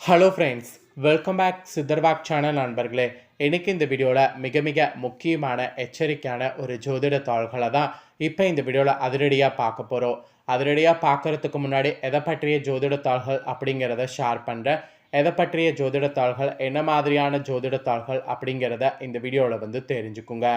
Hello friends welcome back சித்தர்பாக் channel நண்பர்களே. எனக்கு இந்த வீடியோவில் மிக மிக முக்கியமான எச்சரிக்கையான ஒரு ஜோதிட தாள்களை தான் இப்போ இந்த வீடியோவில் அதிரடியாக பார்க்க போகிறோம் அதிரடியாக பார்க்கறதுக்கு முன்னாடி எதை பற்றிய ஜோதிட தாள்கள் அப்படிங்கிறத ஷேர் பண்ணுறேன் எதை பற்றிய ஜோதிட தாள்கள் என்ன மாதிரியான ஜோதிட தாள்கள் அப்படிங்கிறத இந்த வீடியோவில் வந்து தெரிஞ்சுக்குங்க.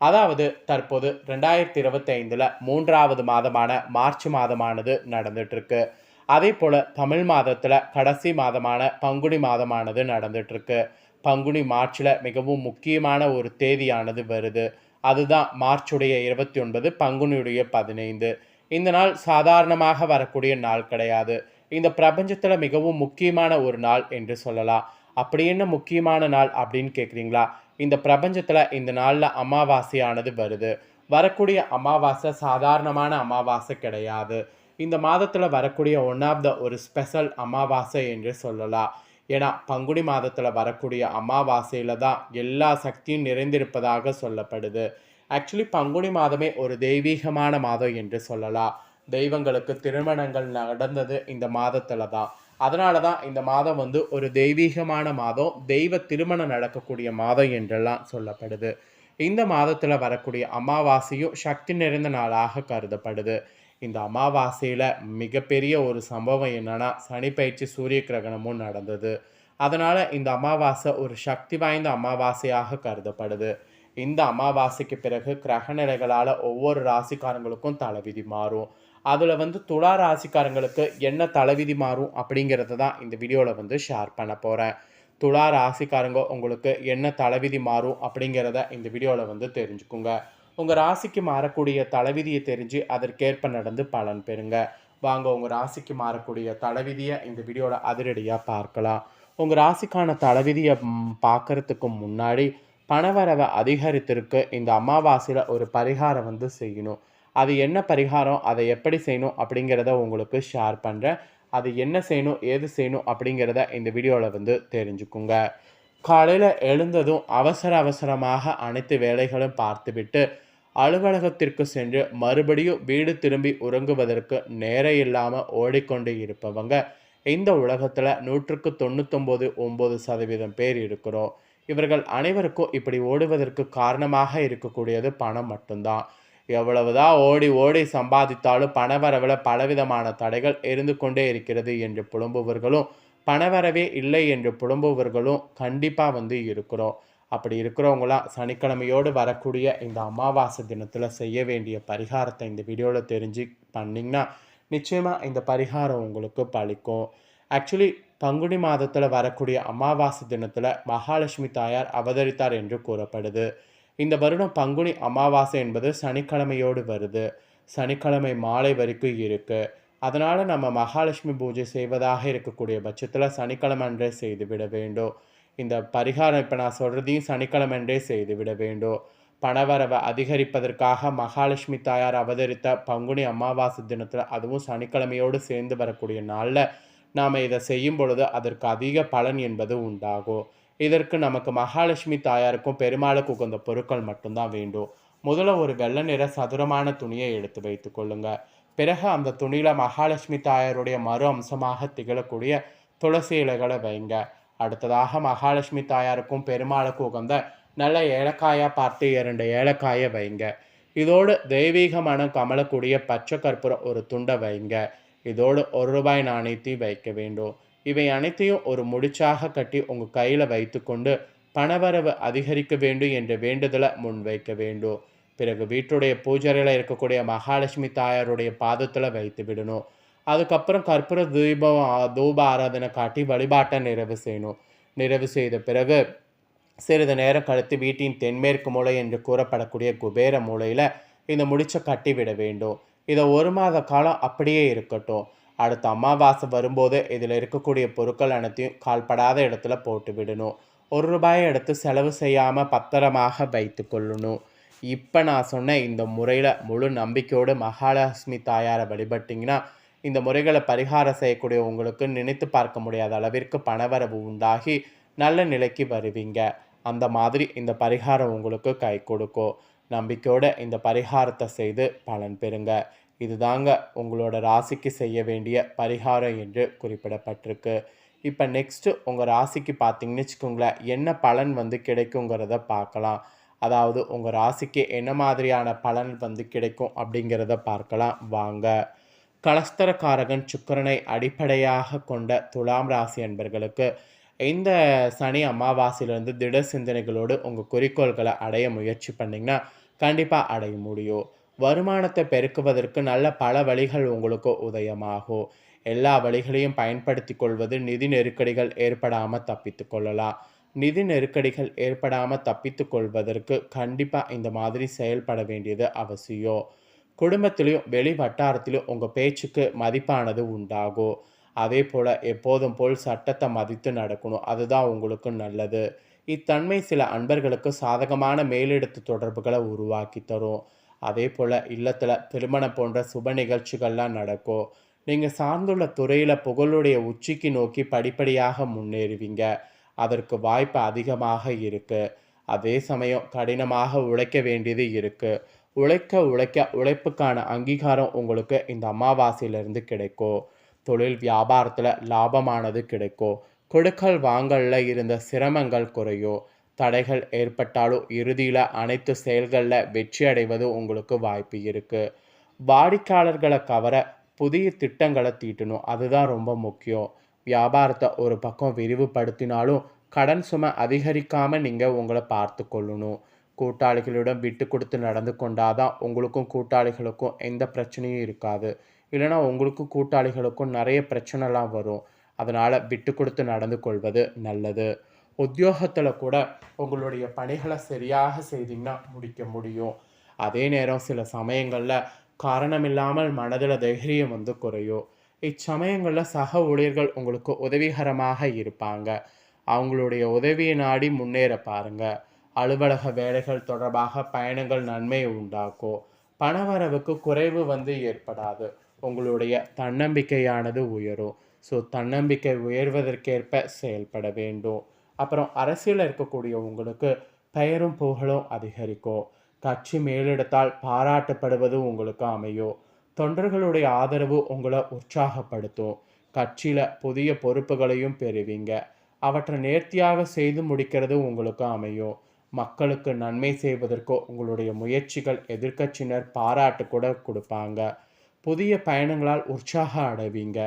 அதாவது தற்போது ரெண்டாயிரத்தி இருபத்தைந்தில் மூன்றாவது மாதமான மார்ச் மாதமானது நடந்துகிட்ருக்கு அதே போல் தமிழ் மாதத்தில் கடைசி மாதமான பங்குனி மாதமானது நடந்துட்டுருக்கு. பங்குனி மார்ச்சில் மிகவும் முக்கியமான ஒரு தேதியானது வருது. அதுதான் மார்ச்சுடைய இருபத்தி ஒன்பது பங்குனியுடைய பதினைந்து. இந்த நாள் சாதாரணமாக வரக்கூடிய நாள் கிடையாது. இந்த பிரபஞ்சத்தில் மிகவும் முக்கியமான ஒரு நாள் என்று சொல்லலாம். அப்படி என்ன முக்கியமான நாள் அப்படின்னு கேட்குறீங்களா இந்த பிரபஞ்சத்தில் இந்த நாளில் அமாவாசையானது வருது. வரக்கூடிய அமாவாசை சாதாரணமான அமாவாசை கிடையாது. இந்த மாதத்தில் வரக்கூடிய ஒன் ஆஃப் த ஒரு ஸ்பெஷல் அமாவாசை என்று சொல்லலாம். ஏன்னா பங்குனி மாதத்தில் வரக்கூடிய அமாவாசையில் தான் எல்லா சக்தியும் நிறைந்திருப்பதாக சொல்லப்படுது. ஆக்சுவலி பங்குனி மாதமே ஒரு தெய்வீகமான மாதம் என்று சொல்லலாம். தெய்வங்களுக்கு திருமணங்கள் நடந்தது இந்த மாதத்தில் தான். அதனால தான் இந்த மாதம் வந்து ஒரு தெய்வீகமான மாதம் தெய்வ திருமணம் நடக்கக்கூடிய மாதம் என்றெல்லாம் சொல்லப்படுது. இந்த மாதத்தில் வரக்கூடிய அமாவாசையும் சக்தி நிறைந்த நாளாக கருதப்படுது. இந்த அமாவாசையில் மிகப்பெரிய ஒரு சம்பவம் என்னென்னா சனி பயிற்சி சூரிய கிரகணமும் நடந்தது. அதனால் இந்த அமாவாசை ஒரு சக்தி வாய்ந்த அமாவாசையாக கருதப்படுது. இந்த அமாவாசைக்கு பிறகு கிரகநிலைகளால் ஒவ்வொரு ராசிக்காரங்களுக்கும் தலைவிதி மாறும். அதில் வந்து துலா ராசிக்காரங்களுக்கு என்ன தலைவிதி மாறும் அப்படிங்கிறத தான் இந்த வீடியோவில் வந்து ஷேர் பண்ண போகிறேன் துலா ராசிக்காரங்க உங்களுக்கு என்ன தலைவிதி மாறும் அப்படிங்கிறத இந்த வீடியோவில் வந்து தெரிஞ்சுக்குங்க. உங்கள் ராசிக்கு மாறக்கூடிய தலைவிதியை தெரிஞ்சு அதற்கேற்ப நடந்து பலன் பெறுங்க. வாங்க உங்கள் ராசிக்கு மாறக்கூடிய தலைவிதியை இந்த வீடியோட அதிரடியாக பார்க்கலாம். உங்கள் ராசிக்கான தலைவிதியை பார்க்கறதுக்கு முன்னாடி பணவரவை அதிகரித்திருக்கு. இந்த அமாவாசையில் ஒரு பரிகாரம் வந்து செய்யணும். அது என்ன பரிகாரம் அதை எப்படி செய்யணும் அப்படிங்கிறத உங்களுக்கு ஷேர் பண்ணுறேன் அது என்ன செய்யணும் ஏது செய்யணும் அப்படிங்கிறத இந்த வீடியோவில் வந்து தெரிஞ்சுக்குங்க. காலையில் எழுந்ததும் அவசர அவசரமாக அனைத்து வேலைகளும் பார்த்துவிட்டு அலுவலகத்திற்கு சென்று மறுபடியும் வீடு திரும்பி உறங்குவதற்கு நேரம் இல்லாமல் ஓடிக்கொண்டு இருப்பவங்க. இந்த உலகத்தில் நூற்றுக்கு தொண்ணூத்தொம்பது ஒம்பது சதவீதம் பேர் இருக்கிறோம். இவர்கள் அனைவருக்கும் இப்படி ஓடுவதற்கு காரணமாக இருக்கக்கூடியது பணம் மட்டும்தான். எவ்வளவுதான் ஓடி ஓடி சம்பாதித்தாலும் பணவரவில் பலவிதமான தடைகள் இருந்து கொண்டே இருக்கிறது என்று புலம்புவர்களும் பணவரவே இல்லை என்று புலம்புவர்களும் கண்டிப்பாக வந்து இருக்கிறோம். அப்படி இருக்கிறவங்களாம் சனிக்கிழமையோடு வரக்கூடிய இந்த அமாவாசை தினத்தில் செய்ய வேண்டிய பரிகாரத்தை இந்த வீடியோவில் தெரிஞ்சு பண்ணிங்கன்னா நிச்சயமாக இந்த பரிகாரம் உங்களுக்கு பழிக்கும். ஆக்சுவலி பங்குனி மாதத்தில் வரக்கூடிய அமாவாசை தினத்தில் மகாலட்சுமி தாயார் அவதரித்தார் என்று கூறப்படுது. இந்த வருடம் பங்குனி அமாவாசை என்பது சனிக்கிழமையோடு வருது. சனிக்கிழமை மாலை வரைக்கும் இருக்குது அதனால் நம்ம மகாலட்சுமி பூஜை செய்வதாக இருக்கக்கூடிய பட்சத்தில் சனிக்கிழமை அன்றே செய்துவிட வேண்டும். இந்த பரிகாரம் இப்போ நான் சொல்கிறதையும் சனிக்கிழமன்றே செய்துவிட வேண்டும். பணவரவை அதிகரிப்பதற்காக மகாலட்சுமி தாயார் அவதரித்த பங்குனி அமாவாசை தினத்தில் அதுவும் சனிக்கிழமையோடு சேர்ந்து வரக்கூடிய நாளில் நாம் இதை செய்யும் பொழுது அதற்கு அதிக பலன் என்பது உண்டாகும். இதற்கு நமக்கு மகாலட்சுமி தாயாருக்கும் பெருமாளுக்கு உகந்த பொருட்கள் மட்டும்தான் வேண்டும். முதல்ல ஒரு வெள்ளை நிற சதுரமான துணியை எடுத்து வைத்து கொள்ளுங்க. பிறகு அந்த துணியில் மகாலட்சுமி தாயாருடைய மறு அம்சமாக திகழக்கூடிய துளசி இலைகளை வைங்க. அடுத்ததாக மகாலட்சுமி தாயாருக்கும் பெருமாளுக்கும் உகந்த நல்ல ஏலக்காயாக பார்த்து இரண்டு ஏலக்காயை வைங்க. இதோடு தெய்வீக மனம் கமலக்கூடிய பச்சை கற்பூரம் ஒரு துண்டை வைங்க. இதோடு ஒரு ரூபாய் நாணயத்தை வைக்க வேண்டும். இவை அனைத்தையும் ஒரு முடிச்சாக கட்டி உங்கள் கையில் வைத்துக்கொண்டு பணவரவு அதிகரிக்க வேண்டும் என்ற வேண்டுதலை முன்வைக்க வேண்டும். பிறகு வீட்டுடைய பூஜரையில் இருக்கக்கூடிய மகாலட்சுமி தாயாருடைய பாதத்தில் வைத்து விடணும். அதுக்கப்புறம் கற்பூர தீபம் தூப ஆராதனை காட்டி வழிபாட்டை நிறைவு செய்யணும். நிறைவு செய்த பிறகு சிறிது நேரம் கழித்து வீட்டின் தென்மேற்கு மூலை என்று கூறப்படக்கூடிய குபேர மூலையில் இந்த முடிச்சை கட்டி விட வேண்டும். இதை ஒரு மாத காலம் அப்படியே இருக்கட்டும். அடுத்த அமாவாசை வரும்போது இதில் இருக்கக்கூடிய பொருட்கள் அனைத்தையும் கால்படாத இடத்துல போட்டு விடணும். ஒரு ரூபாயை எடுத்து செலவு செய்யாமல் பத்திரமாக வைத்து கொள்ளணும். இப்போ நான் சொன்ன இந்த முறையில் முழு நம்பிக்கையோடு மகாலட்சுமி தாயாரை வழிபட்டிங்கன்னா இந்த முறைகளை பரிகாரம் செய்யக்கூடிய உங்களுக்கு நினைத்து பார்க்க முடியாத அளவிற்கு பணவரவு உண்டாகி நல்ல நிலைக்கு வருவீங்க. அந்த மாதிரி இந்த பரிகாரம் உங்களுக்கு கை கொடுக்கும். நம்பிக்கையோட இந்த பரிகாரத்தை செய்து பலன் பெறுங்க. இதுதாங்க உங்களோட ராசிக்கு செய்ய வேண்டிய பரிகாரம் என்று குறிப்பிடப்பட்டிருக்கு. இப்போ நெக்ஸ்ட்டு உங்கள் ராசிக்கு பார்த்தீங்கன்னு வச்சுக்கோங்களேன் என்ன பலன் வந்து கிடைக்குங்கிறத பார்க்கலாம். அதாவது உங்கள் ராசிக்கு என்ன மாதிரியான பலன் வந்து கிடைக்கும் அப்படிங்கிறத பார்க்கலாம். வாங்க. கலஸ்தரக்காரகன் சுக்கிரனை அடிப்படையாக கொண்ட துலாம் ராசி அன்பர்களுக்கு இந்த சனி அமாவாசையிலேருந்து திட சிந்தனைகளோடு உங்கள் குறிக்கோள்களை அடைய முயற்சி பண்ணிங்கன்னா கண்டிப்பாக அடைய முடியும். வருமானத்தை பெருக்குவதற்கு நல்ல பல வழிகள் உங்களுக்கு உதயமாகும். எல்லா வழிகளையும் பயன்படுத்தி கொள்வது நிதி நெருக்கடிகள் ஏற்படாமல் தப்பித்து கொள்ளலாம். நிதி நெருக்கடிகள் ஏற்படாமல் தப்பித்து கொள்வதற்கு கண்டிப்பாக இந்த மாதிரி செயல்பட வேண்டியது அவசியம். குடும்பத்திலையும் வெளி வட்டாரத்திலும் உங்கள் பேச்சுக்கு மதிப்பானது உண்டாகும் அதே போல் எப்போதும் போல் சட்டத்தை மதித்து நடக்கணும். அதுதான் உங்களுக்கு நல்லது. இத்தன்மை சில அன்பர்களுக்கு சாதகமான மேலிடத்து தொடர்புகளை உருவாக்கி தரும். அதே போல் இல்லத்தில் திருமணம் போன்ற சுப நிகழ்ச்சிகள்லாம் நடக்கும் நீங்கள் சார்ந்துள்ள துறையில் புகழுடைய உச்சிக்கு நோக்கி படிப்படியாக முன்னேறுவீங்க. அதற்கு வாய்ப்பு அதிகமாக இருக்குது அதே சமயம் கடினமாக உழைக்க வேண்டியது இருக்குது உழைக்க உழைக்க உழைப்புக்கான அங்கீகாரம் உங்களுக்கு இந்த அமாவாசையிலிருந்து கிடைக்கும். தொழில் வியாபாரத்தில் லாபமானது கிடைக்கும். கொடுக்கல் வாங்கல்ல இருந்த சிரமங்கள் குறையும். தடைகள் ஏற்பட்டாலும் இறுதியில் அனைத்து செயல்களில் வெற்றி அடைவது உங்களுக்கு வாய்ப்பு இருக்குது வாடிக்கையாளர்களை கவர புதிய திட்டங்களை தீட்டணும். அதுதான் ரொம்ப முக்கியம். வியாபாரத்தை ஒரு பக்கம் விரிவுபடுத்தினாலும் கடன் சுமை அதிகரிக்காமல் நீங்கள் உங்களை பார்த்து கொள்ளணும் கூட்டாளிகளிடம் விட்டு கொடுத்து நடந்து கொண்டாதான் உங்களுக்கும் கூட்டாளிகளுக்கும் எந்த பிரச்சனையும் இருக்காது. இல்லைனா உங்களுக்கும் கூட்டாளிகளுக்கும் நிறைய பிரச்சனைலாம் வரும். அதனால் விட்டு கொடுத்து நடந்து கொள்வது நல்லது. உத்தியோகத்தில் கூட உங்களுடைய பணிகளை சரியாக செய்தீங்கன்னா முடிக்க முடியும். அதே நேரம் சில சமயங்களில் காரணமில்லாமல் மனதில் தைரியம் வந்து குறையும். இச்சமயங்களில் சக ஊழியர்கள் உங்களுக்கு உதவிகரமாக இருப்பாங்க. அவங்களுடைய உதவியை நாடி முன்னேற பாருங்கள் அலுவலக வேலைகள் தொடர்பாக பயணங்கள் நன்மையை உண்டாக்கும் பணவரவுக்கு குறைவு வந்து ஏற்படாது. உங்களுடைய தன்னம்பிக்கையானது உயரும். ஸோ தன்னம்பிக்கை உயர்வதற்கேற்ப செயல்பட வேண்டும். அப்புறம் அரசியலில் இருக்கக்கூடிய உங்களுக்கு பெயரும் புகழும் அதிகரிக்கும் கட்சி மேலிடத்தால் பாராட்டப்படுவது உங்களுக்கு அமையும் தொண்டர்களுடைய ஆதரவு உங்களை உற்சாகப்படுத்தும். கட்சியில் புதிய பொறுப்புகளையும் பெறுவீங்க. அவற்றை நேர்த்தியாக செய்து முடிக்கிறது உங்களுக்கு அமையும் மக்களுக்கு நன்மை செய்வதற்கோ உங்களுடைய முயற்சிகள் எதிர்க்கட்சியினர் பாராட்டு கூட கொடுப்பாங்க. புதிய பயணங்களால் உற்சாகம் அடைவீங்க.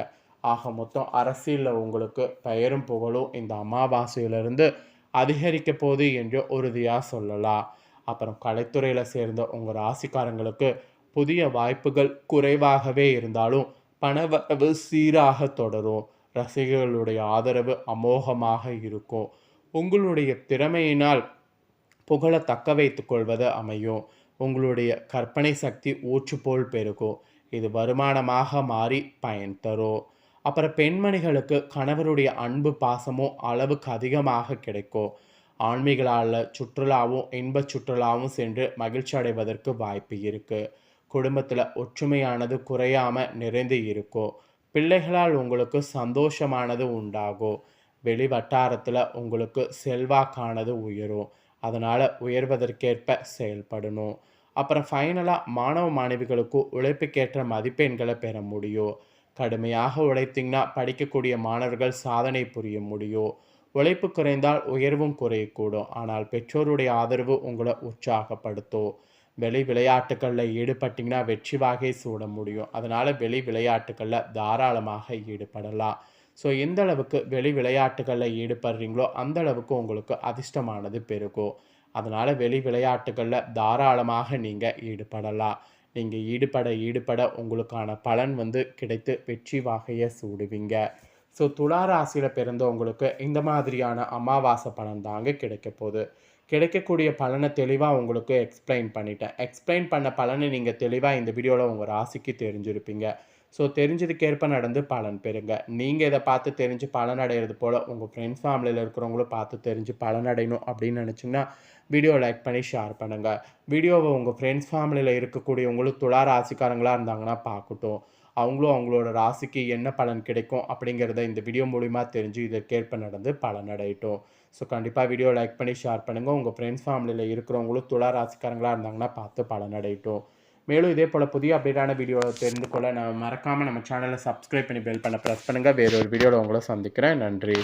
ஆக மொத்தம் அரசியலில் உங்களுக்கு பெயரும் புகழும் இந்த அமாவாசையிலிருந்து அதிகரிக்க போகுது என்று உறுதியாக சொல்லலாம். அப்புறம் கலைத்துறையில் சேர்ந்த உங்கள் ராசிக்காரங்களுக்கு புதிய வாய்ப்புகள் குறைவாகவே இருந்தாலும் பணவரவு சீராக தொடரும். ரசிகர்களுடைய ஆதரவு அமோகமாக இருக்கும். உங்களுடைய திறமையினால் புகழ தக்க வைத்து கொள்வது அமையும். உங்களுடைய கற்பனை சக்தி ஊற்று போல் பெருகும். இது வருமானமாக மாறி பயன் தரும். அப்புறம் பெண்மணிகளுக்கு கணவருடைய அன்பு பாசமும் அளவுக்கு அதிகமாக கிடைக்கும். ஆன்மீகளால் சுற்றுலாவும் இன்ப சுற்றுலாவும் சென்று மகிழ்ச்சி அடைவதற்கு வாய்ப்பு இருக்குது குடும்பத்தில் ஒற்றுமையானது குறையாமல் நிறைந்து இருக்கும். பிள்ளைகளால் உங்களுக்கு சந்தோஷமானது உண்டாகும். வெளி வட்டாரத்தில் உங்களுக்கு செல்வாக்கானது உயரும். அதனால் உயர்வதற்கேற்ப செயல்படணும். அப்புறம் ஃபைனலாக மாணவ மாணவிகளுக்கும் உழைப்புக்கேற்ற மதிப்பெண்களை பெற முடியும். கடுமையாக உழைத்திங்கன்னா படிக்கக்கூடிய மாணவர்கள் சாதனை புரிய முடியும். உழைப்பு குறைந்தால் உயர்வும் குறையக்கூடும். ஆனால் பெற்றோருடைய ஆதரவு உங்களை உற்சாகப்படுத்தும். வெளி விளையாட்டுகளில் ஈடுபட்டிங்கன்னா வெற்றி வாகை சூட முடியும். அதனால் வெளி விளையாட்டுகளில் தாராளமாக ஈடுபடலாம். ஸோ எந்த அளவுக்கு வெளி விளையாட்டுகளில் ஈடுபடுறீங்களோ அந்த அளவுக்கு உங்களுக்கு அதிர்ஷ்டமானது பெருகும். அதனால் வெளி விளையாட்டுகளில் தாராளமாக நீங்கள் ஈடுபடலாம். நீங்கள் ஈடுபட ஈடுபட உங்களுக்கான பலன் வந்து கிடைத்து வெற்றி வாகையை சூடுவீங்க. ஸோ துலா ராசியில் பிறந்தவங்களுக்கு இந்த மாதிரியான அமாவாசை பலன் தாங்க கிடைக்க போகுது. கிடைக்கக்கூடிய பலனை தெளிவாக உங்களுக்கு எக்ஸ்பிளைன் பண்ணிட்டேன். எக்ஸ்பிளைன் பண்ண பலனை நீங்கள் தெளிவாக இந்த வீடியோவில் உங்கள் ராசிக்கு தெரிஞ்சிருப்பீங்க. ஸோ தெரிஞ்சதுக்கேற்ப நடந்து பலன் பெறுங்க. நீங்கள் இதை பார்த்து தெரிஞ்சு பலன் அடைகிறது போல் உங்கள் ஃப்ரெண்ட்ஸ் ஃபேமிலியில் இருக்கிறவங்களும் பார்த்து தெரிஞ்சு பலன் அடையணும் அப்படின்னு நினச்சிங்கன்னா வீடியோ லைக் பண்ணி ஷேர் பண்ணுங்கள் வீடியோவை உங்கள் ஃப்ரெண்ட்ஸ் ஃபேமிலியில் இருக்கக்கூடியவங்களும் துளா ராசிக்காரங்களாக இருந்தாங்கன்னா பார்க்கட்டும். அவங்களும் அவங்களோட ராசிக்கு என்ன பலன் கிடைக்கும் அப்படிங்கிறத இந்த வீடியோ மூலிமா தெரிஞ்சு இதற்கேற்ப நடந்து பலன் அடையட்டும். ஸோ கண்டிப்பாக வீடியோ லைக் பண்ணி ஷேர் பண்ணுங்கள் உங்கள் ஃப்ரெண்ட்ஸ் ஃபேமிலியில் இருக்கிறவங்களும் துளா ராசிக்காரங்களாக இருந்தாங்கன்னா பார்த்து பலன் அடையட்டும். மேலும் இதே போல் புதிய அப்டேட்டான வீடியோவை தெரிந்து கொள்ள நான் மறக்காமல் நம்ம சேனலை சப்ஸ்கிரைப் பண்ணி பெல் பண்ண ப்ரெஸ் பண்ணுங்கள் வேறொரு வீடியோவில் உங்களை சந்திக்கிறேன். நன்றி.